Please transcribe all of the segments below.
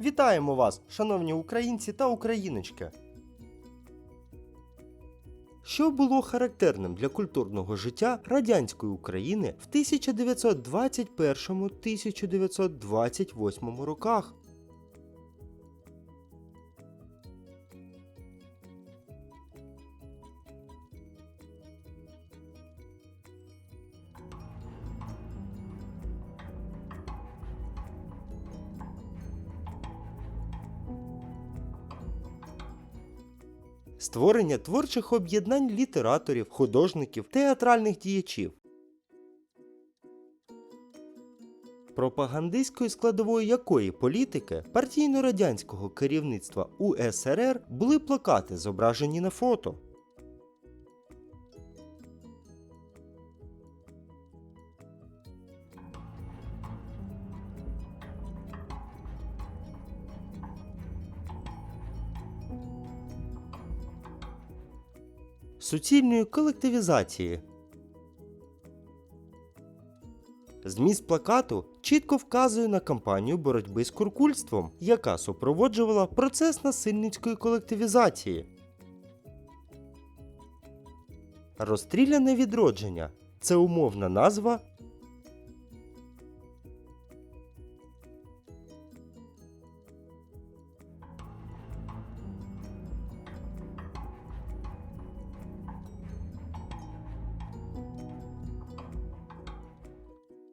Вітаємо вас, шановні українці та україночки! Що було характерним для культурного життя радянської України в 1921-1928 роках? Створення творчих об'єднань літераторів, художників, театральних діячів. Пропагандистською складовою якої політики партійно-радянського керівництва УСРР були плакати, зображені на фото. Суцільної колективізації. Зміст плакату чітко вказує на кампанію боротьби з куркульством, яка супроводжувала процес насильницької колективізації. Розстріляне відродження це умовна назва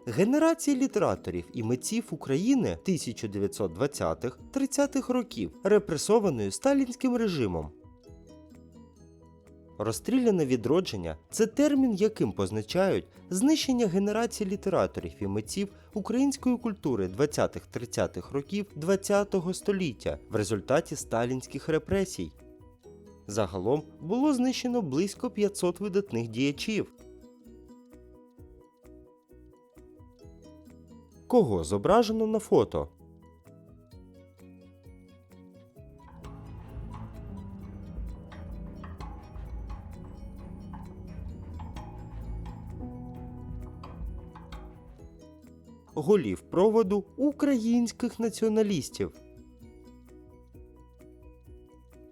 Генерації літераторів і митців України 1920-30-х років, репресованої сталінським режимом. Розстріляне відродження це термін, яким позначають знищення генерації літераторів і митців української культури 20-30-х років ХХ століття в результаті сталінських репресій. Загалом було знищено близько 500 видатних діячів. Кого зображено на фото? Голів проводу українських націоналістів.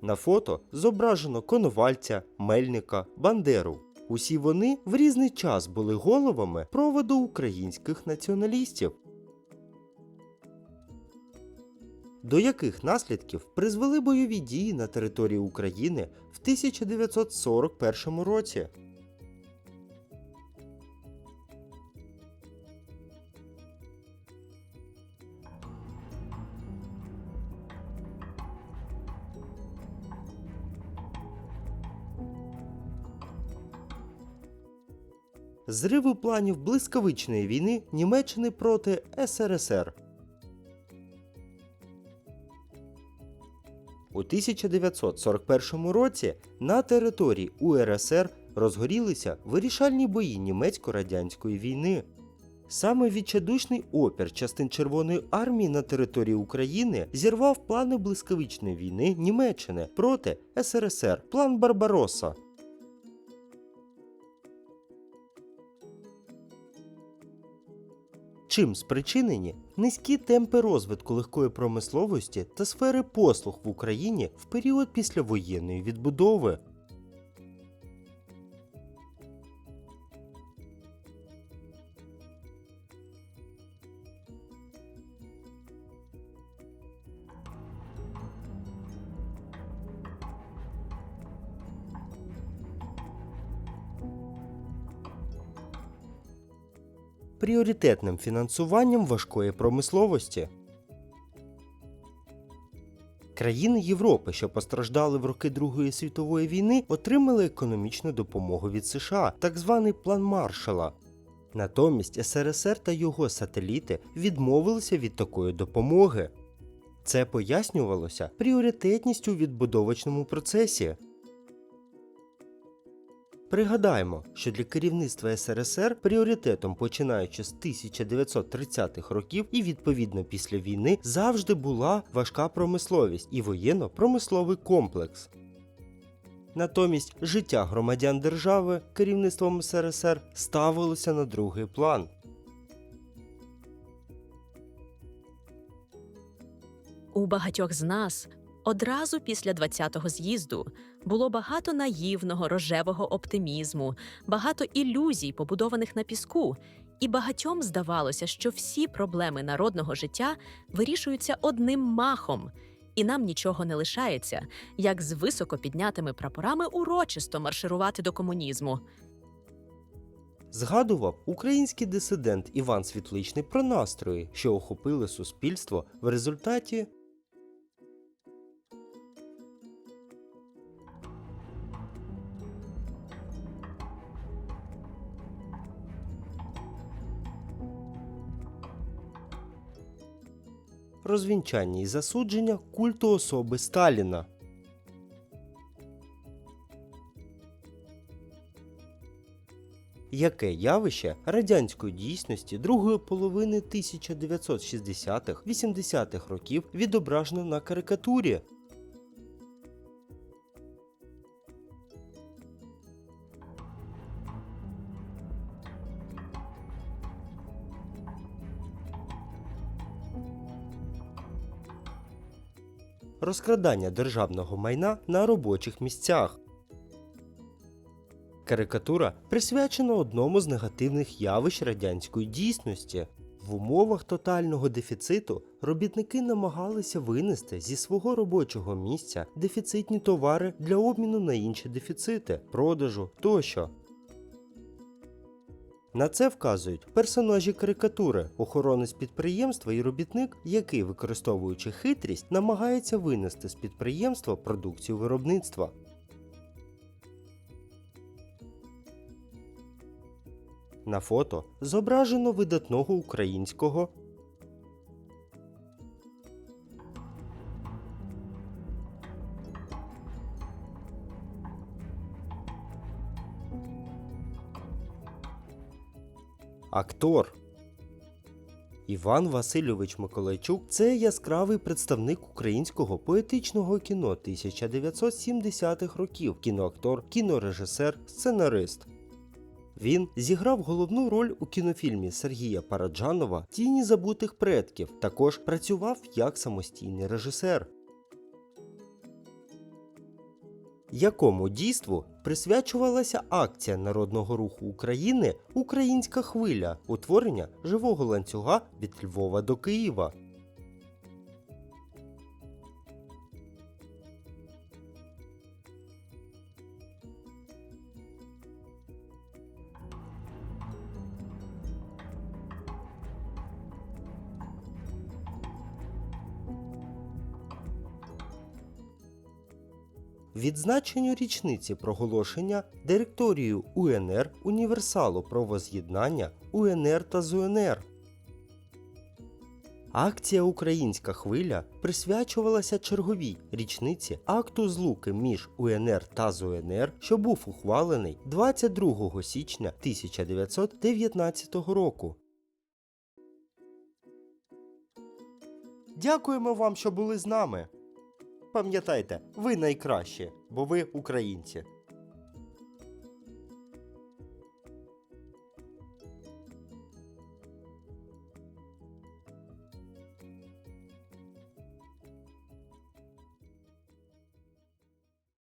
На фото зображено Коновальця, Мельника, Бандеру. Усі вони в різний час були головами проводу українських націоналістів. До яких наслідків призвели бойові дії на території України в 1941 році? Зриви планів блискавичної війни Німеччини проти СРСР. 1941 році на території УРСР розгорілися вирішальні бої німецько-радянської війни. Саме відчайдушний опір частин Червоної армії на території України зірвав плани блискавичної війни Німеччини проти СРСР, план Барбаросса. Чим спричинені низькі темпи розвитку легкої промисловості та сфери послуг в Україні в період післявоєнної відбудови? Пріоритетним фінансуванням важкої промисловості. Країни Європи, що постраждали в роки Другої світової війни, отримали економічну допомогу від США, так званий план Маршала. Натомість СРСР та його сателіти відмовилися від такої допомоги. Це пояснювалося пріоритетністю у відбудовочному процесі. Пригадаємо, що для керівництва СРСР пріоритетом, починаючи з 1930-х років і відповідно після війни, завжди була важка промисловість і воєнно-промисловий комплекс. Натомість життя громадян держави керівництвом СРСР ставилося на другий план. У багатьох з нас одразу після 20-го з'їзду було багато наївного рожевого оптимізму, багато ілюзій, побудованих на піску, і багатьом здавалося, що всі проблеми народного життя вирішуються одним махом, і нам нічого не лишається, як з високо піднятими прапорами урочисто марширувати до комунізму. Згадував український дисидент Іван Світличний про настрої, що охопили суспільство в результаті розвінчання і засудження культу особи Сталіна. Яке явище радянської дійсності другої половини 1960-80-х років відображено на карикатурі? Розкрадання державного майна на робочих місцях. Карикатура присвячена одному з негативних явищ радянської дійсності. В умовах тотального дефіциту робітники намагалися винести зі свого робочого місця дефіцитні товари для обміну на інші дефіцити, продажу тощо. На це вказують персонажі карикатури, охоронець підприємства і робітник, який, використовуючи хитрість, намагається винести з підприємства продукцію виробництва. На фото зображено видатного українського актор. Іван Васильович Миколайчук це яскравий представник українського поетичного кіно 1970-х років, кіноактор, кінорежисер, сценарист. Він зіграв головну роль у кінофільмі Сергія Параджанова Тіні забутих предків. Також працював як самостійний режисер. Якому дійству присвячувалася акція Народного руху України Українська хвиля утворення живого ланцюга від Львова до Києва. Відзначенню річниці проголошення директорією УНР універсалу про воз'єднання УНР та ЗУНР. Акція Українська хвиля присвячувалася черговій річниці акту злуки між УНР та ЗУНР, що був ухвалений 22 січня 1919 року. Дякуємо вам, що були з нами. Пам'ятайте, ви найкращі, бо ви українці.